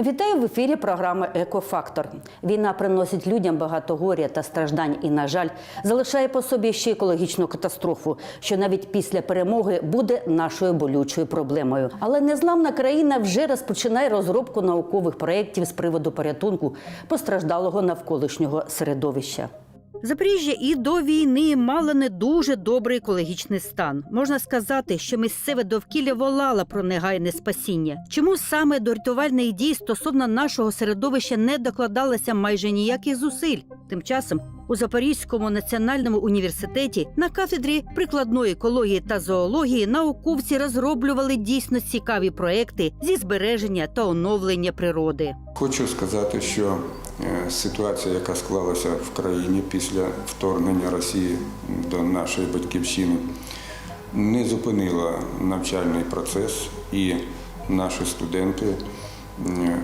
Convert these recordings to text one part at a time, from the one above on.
Вітаю в ефірі програми Екофактор. Війна приносить людям багато горя та страждань і, на жаль, залишає по собі ще екологічну катастрофу, що навіть після перемоги буде нашою болючою проблемою. Але незламна країна вже розпочинає розробку наукових проєктів з приводу порятунку постраждалого навколишнього середовища. Запоріжжя і до війни мало не дуже добрий екологічний стан. Можна сказати, що місцеве довкілля волало про негайне спасіння. Чому саме до рятувальних дій стосовно нашого середовища не докладалося майже ніяких зусиль? Тим часом у Запорізькому національному університеті на кафедрі прикладної екології та зоології науковці розроблювали дійсно цікаві проекти зі збереження та оновлення природи. Хочу сказати, що е, ситуація, яка склалася в країні після вторгнення Росії до нашої батьківщини, не зупинила навчальний процес, і наші студенти е,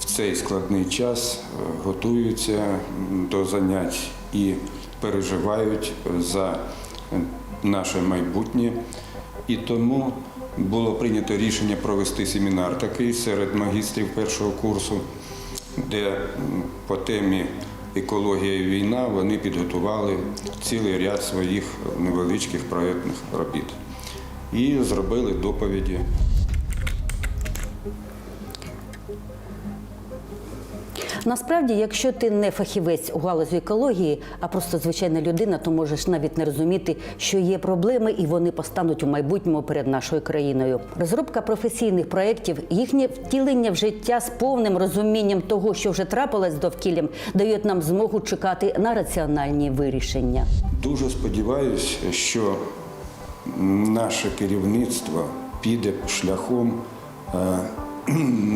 в цей складний час е, готуються до занять і переживають за наше майбутнє. І тому було прийнято рішення провести семінар такий серед магістрів першого курсу, де по темі екологія і війна вони підготували цілий ряд своїх невеличких проєктних робіт і зробили доповіді. Насправді, якщо ти не фахівець у галузі екології, а просто звичайна людина, то можеш навіть не розуміти, що є проблеми, і вони постануть у майбутньому перед нашою країною. Розробка професійних проєктів, їхнє втілення в життя з повним розумінням того, що вже трапилось довкіллям, дають нам змогу чекати на раціональні вирішення. Дуже сподіваюся, що наше керівництво піде шляхом е,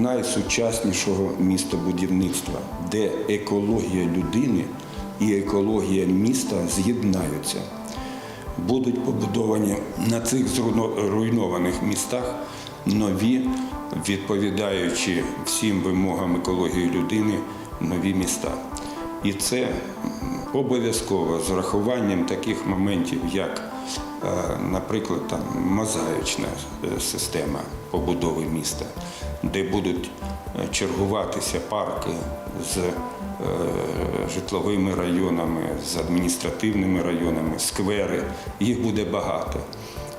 найсучаснішого містобудівництва, де екологія людини і екологія міста з'єднаються. Будуть побудовані на цих зруйно- руйнованих містах нові, відповідаючи всім вимогам екології людини, нові міста. І це обов'язково з врахуванням таких моментів, як, наприклад, там мозаїчна е, система побудови міста, де будуть е, чергуватися парки з е, житловими районами, з адміністративними районами, сквери. Їх буде багато.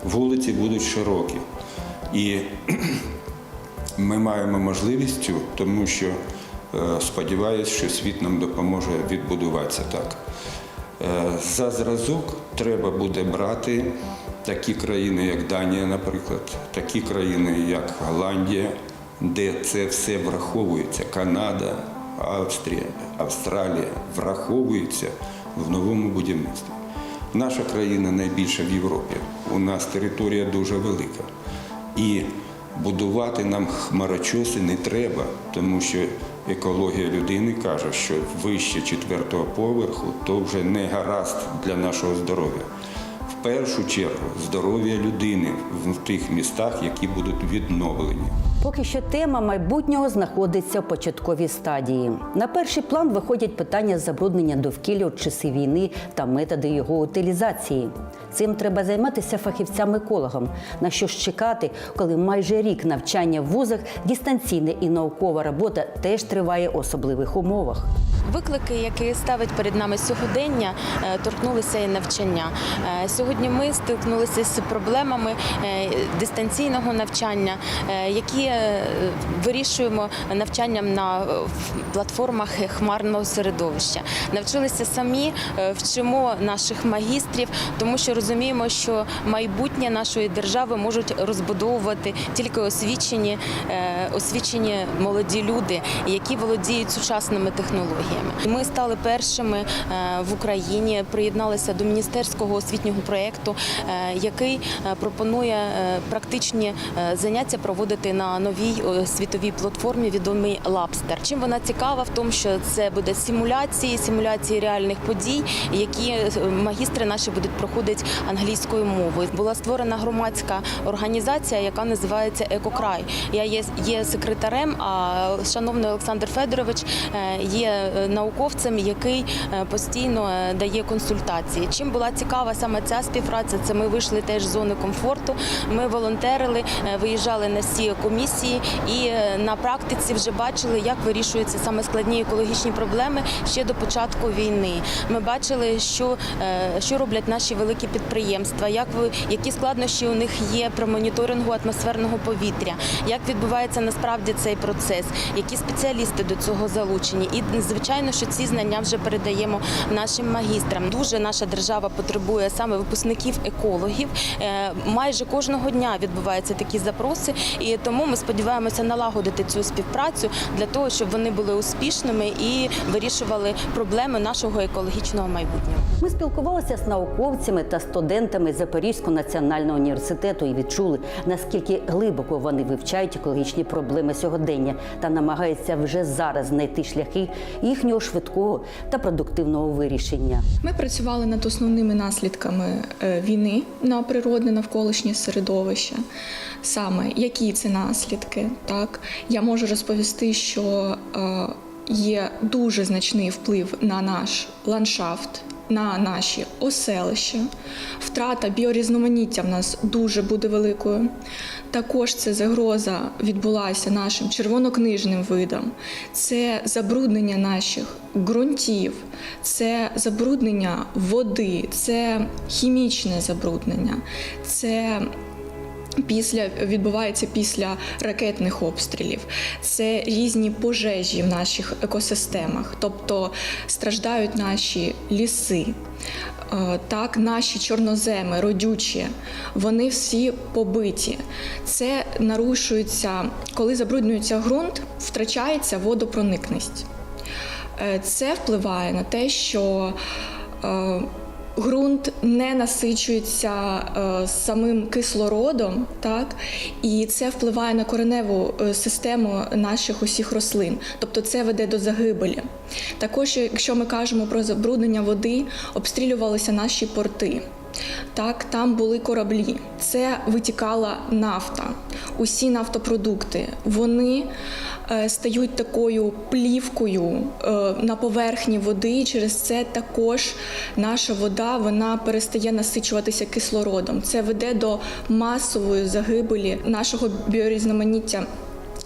Вулиці будуть широкі. І ми маємо можливість цю, тому що е, сподіваюся, що світ нам допоможе відбудуватися так. Е, За зразок треба буде брати такі країни, як Данія, наприклад, такі країни, як Голландія, де це все враховується, Канада, Австрія, Австралія враховується в новому будівництві. Наша країна найбільша в Європі. У нас територія дуже велика. І будувати нам хмарочоси не треба, тому що екологія людини каже, що вище четвертого поверху то вже не гаразд для нашого здоров'я. В першу чергу здоров'я людини в тих містах, які будуть відновлені. Поки що тема майбутнього знаходиться в початковій стадії. На перший план виходять питання забруднення довкілля у часи війни та методи його утилізації. Цим треба займатися фахівцям-екологам. На що ж чекати, коли майже рік навчання в вузах, дистанційна і наукова робота теж триває в особливих умовах. Виклики, які ставить перед нами сьогодення, е, торкнулися і навчання. Е, Сьогодні ми стикнулися з проблемами е, дистанційного навчання, які е, вирішуємо навчанням на е, платформах хмарного середовища. Навчилися самі, е, вчимо наших магістрів, тому що розуміємо, що майбутнє нашої держави можуть розбудовувати тільки освічені, освічені молоді люди, які володіють сучасними технологіями. Ми стали першими е, в Україні, приєдналися до міністерського освітнього проєкту, е, який е, пропонує практичні заняття проводити на новій світовій платформі, відомій Лабстер. Чим вона цікава в тому, що це буде симуляції, симуляції реальних подій, які магістри наші будуть проходити англійською мовою. Була створена громадська організація, яка називається Екокрай. Я є, секретарем, а шановний Олександр Федорович е, є е, науковцем, який е, постійно дає консультації. Чим була цікава саме ця співпраця? Це ми вийшли теж з зони комфорту. Ми волонтерили, виїжджали на всі комісії і на практиці вже бачили, як вирішуються саме складні екологічні проблеми ще до початку війни. Ми бачили, що, що роблять наші великі підприємства, як ви- які складнощі у них є при моніторингу атмосферного повітря, як відбувається насправді цей процес, які спеціалісти до цього залучені. І звичайно, що ці знання вже передаємо нашим магістрам. Дуже наша держава потребує саме випускників екологів. Е, Майже кожного дня відбуваються такі запроси, і тому ми сподіваємося налагодити цю співпрацю для того, щоб вони були успішними і вирішували проблеми нашого екологічного майбутнього. Ми спілкувалися з науковцями та студентами Запорізького національного університету і відчули, наскільки глибоко вони вивчають екологічні проблеми сьогодення та намагаються вже зараз знайти шляхи їхнього швидкого та продуктивного вирішення. Ми працювали над основними наслідками е, війни на природне навколишнє середовище. Саме які це наслідки, так я можу розповісти, що е, є дуже значний вплив на наш ландшафт. На наші оселища, втрата біорізноманіття в нас дуже буде великою. Також ця загроза відбулася нашим червонокнижним видам, це забруднення наших ґрунтів, це забруднення води, це хімічне забруднення, це Після відбувається після ракетних обстрілів, це різні пожежі в наших екосистемах, тобто страждають наші ліси. Е, Так, наші чорноземи, родючі, вони всі побиті. Це нарушується, коли забруднюється ґрунт, втрачається водопроникність. Е, Це впливає на те, що е, ґрунт не насичується е, самим кислородом, так і це впливає на кореневу е, систему наших усіх рослин, тобто це веде до загибелі. Також, якщо ми кажемо про забруднення води, обстрілювалися наші порти. Так, там були кораблі. Це витікала нафта. Усі нафтопродукти вони е, стають такою плівкою е, на поверхні води. і Через це також наша вода вона перестає насичуватися кислородом. Це веде до масової загибелі нашого біорізноманіття.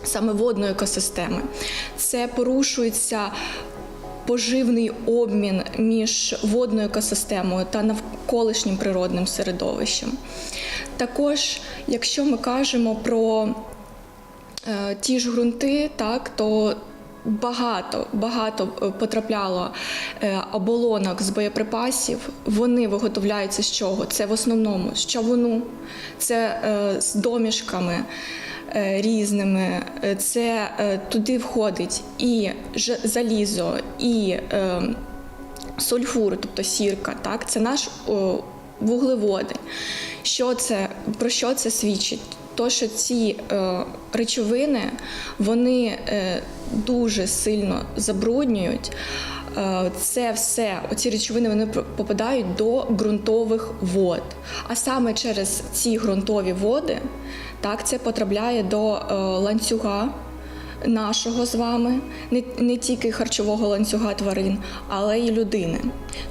Саме водної екосистеми. Це порушується поживний обмін між водною екосистемою та навколишнім природним середовищем. Також, якщо ми кажемо про е, ті ж ґрунти, так, то Багато багато е, потрапляло е, оболонок з боєприпасів. Вони виготовляються з чого? Це в основному з човуну, це е, з домішками різними. Е, Це е, туди входить і залізо, і е, сульфур, тобто сірка. Так, це наш вуглеводи. Що це про що це свідчить? То, що ці е, речовини вони е, дуже сильно забруднюють. Е, Це все, оці речовини вони попадають до ґрунтових вод. А саме через ці ґрунтові води, так, це потрапляє до е, ланцюга нашого з вами, не, не тільки харчового ланцюга тварин, але й людини.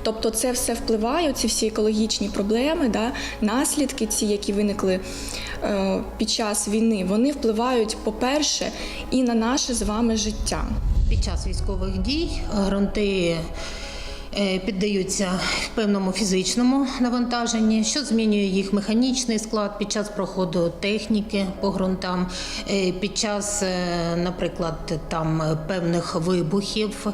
Тобто це все впливає, ці всі екологічні проблеми, да, наслідки, ці, які виникли е, під час війни, вони впливають, по-перше, і на наше з вами життя. Під час військових дій ґрунти е, піддаються певному фізичному навантаженні, що змінює їх механічний склад під час проходу техніки по ґрунтам, е, під час, е, наприклад, там певних вибухів.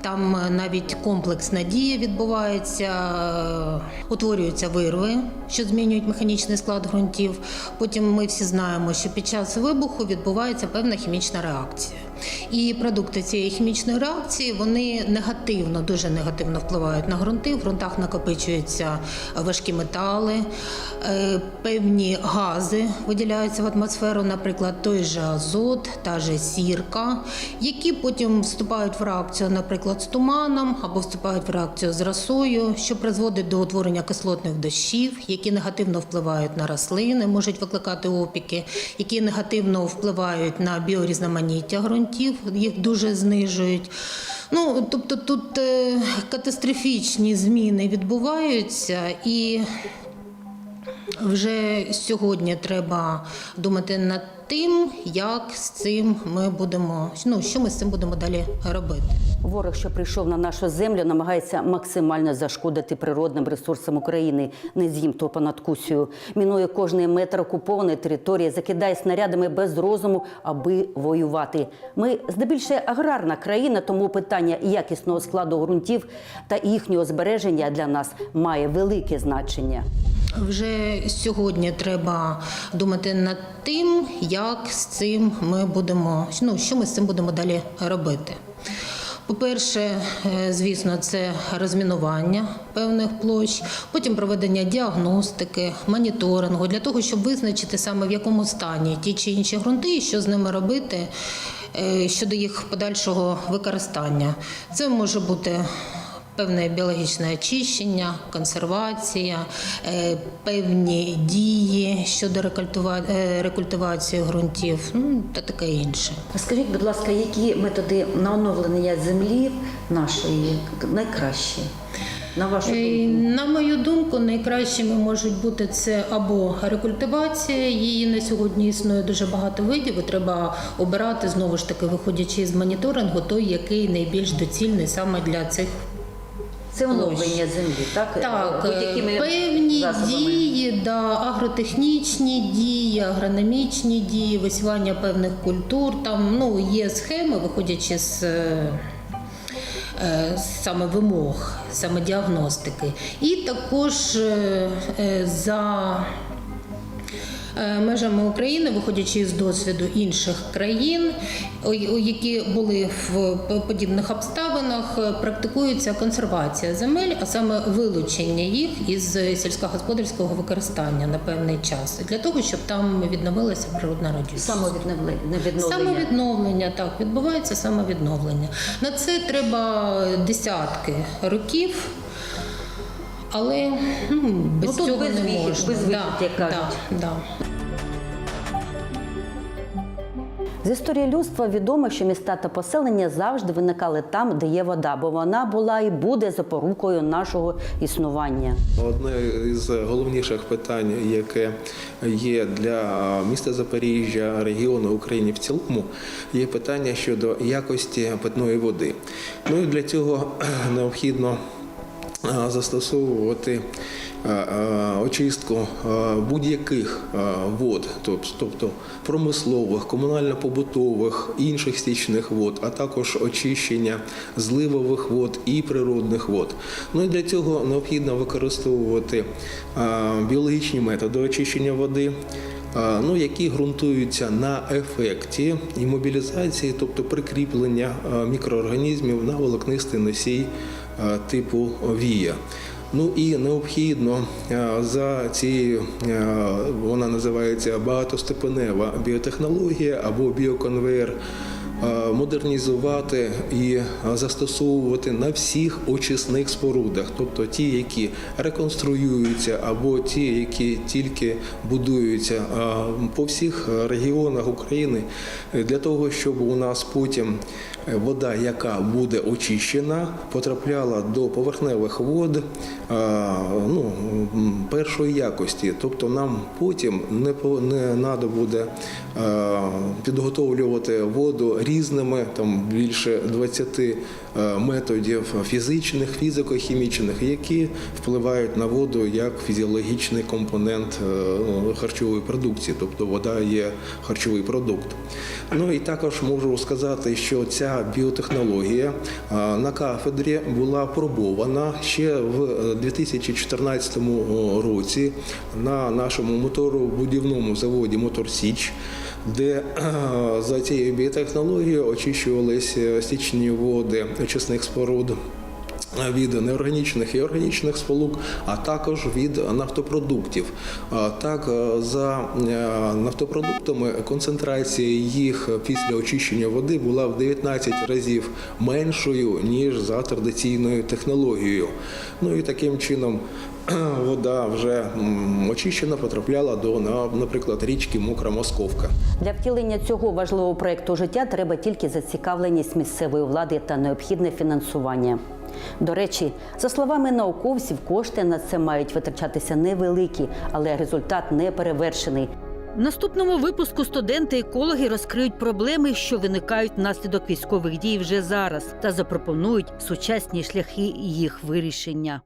Там навіть комплексна дія відбувається, утворюються вирви, що змінюють механічний склад ґрунтів. Потім ми всі знаємо, що під час вибуху відбувається певна хімічна реакція. І продукти цієї хімічної реакції вони негативно, дуже негативно впливають на ґрунти. В ґрунтах накопичуються важкі метали, Певні гази виділяються в атмосферу, наприклад, той же азот, та же сірка, які потім вступають в реакцію, наприклад, з туманом або вступають в реакцію з росою, що призводить до утворення кислотних дощів, які негативно впливають на рослини, можуть викликати опіки, які негативно впливають на біорізноманіття ґрунтів, їх дуже знижують. Ну, тобто тут е, катастрофічні зміни відбуваються і вже сьогодні треба думати над тим, як з цим ми будемо, ну що ми з цим будемо далі робити. Ворог, що прийшов на нашу землю, намагається максимально зашкодити природним ресурсам України. Не з'їм то понад кусію. Мінує кожний метр окупованої території, закидає снарядами без розуму, аби воювати. Ми здебільшого аграрна країна, тому питання якісного складу ґрунтів та їхнього збереження для нас має велике значення. Вже сьогодні треба думати над тим, як з цим ми будемо, ну що ми з цим будемо далі робити. По-перше, е, звісно, це розмінування певних площ, потім проведення діагностики, моніторингу для того, щоб визначити саме в якому стані ті чи інші ґрунти, і що з ними робити е, щодо їх подальшого використання. Це може бути певне біологічне очищення, консервація, е, певні дії щодо е, рекультивації ґрунтів ну, та таке інше. Скажіть, будь ласка, які методи на оновлення землі нашої найкращі? На вашу Е, думку? На мою думку, найкращими можуть бути це або рекультивація. Її на сьогодні існує дуже багато видів. і Треба обирати знову ж таки, виходячи з моніторингу, той, який найбільш доцільний саме для цих Це оновлення землі, так? Так, е, певні засобами. дії, да, агротехнічні дії, агрономічні дії, висівання певних культур. Там ну, є схеми, виходячи з. е, е, Саме вимог, саме діагностики, і також за межами України, виходячи з досвіду інших країн, які були в подібних обставинах, е, практикується консервація земель, а саме вилучення їх із сільськогосподарського використання на певний час, для того, щоб там відновилася природна родючість. Самовідновлення. відновлення. Самовідновлення, так, відбувається самовідновлення. На це треба десятки років. Але ну, без Ну, тут цього без не вихід, можна. без вихід, як кажуть. Да, да. З історії людства відомо, що міста та поселення завжди виникали там, де є вода, бо вона була і буде запорукою нашого існування. Одне із головніших питань, яке є для міста Запоріжжя, регіону України в цілому, є питання щодо якості питної води. Ну і для цього необхідно застосовувати а, а, очистку будь-яких вод, тобто промислових, комунально-побутових, інших стічних вод, а також очищення зливових вод і природних вод. Ну і для цього необхідно використовувати біологічні методи очищення води. Ну, які ґрунтуються на ефекті імобілізації, тобто прикріплення мікроорганізмів на волокнистий носій типу вія. Ну і необхідно е, за цією, е, вона називається багатостепенева біотехнологія або біоконвейер. Е, Модернізувати і е, застосовувати на всіх очисних спорудах, тобто ті, які реконструюються, або ті, які тільки будуються е, по всіх регіонах України, для того, щоб у нас потім вода, яка буде очищена, потрапляла до поверхневих вод ну, першої якості. Тобто нам потім не не треба буде підготовлювати воду різними, там більше 20 е, методів фізичних, фізико-хімічних, які впливають на воду як фізіологічний компонент е, ну, харчової продукції, тобто вода є харчовий продукт. Ну і також можу сказати, що ця біотехнологія на кафедрі була пробована ще в е, 2014 році на нашому моторобудівному заводі Мотор Січ. Де е, за цією біотехнологією очищувалися стічні води очисних споруд від неорганічних і органічних сполук, а також від нафтопродуктів. Так, е, за е, нафтопродуктами концентрація їх після очищення води була в 19 разів меншою ніж за традиційною технологією. Ну і таким чином вода вже очищена потрапляла до, наприклад, річки Мокра Московка. Для втілення цього важливого проекту життя треба тільки зацікавленість місцевої влади та необхідне фінансування. До речі, за словами науковців, кошти на це мають витрачатися невеликі, але результат не перевершений. В наступному випуску студенти-екологи розкриють проблеми, що виникають внаслідок військових дій вже зараз, та запропонують сучасні шляхи їх вирішення.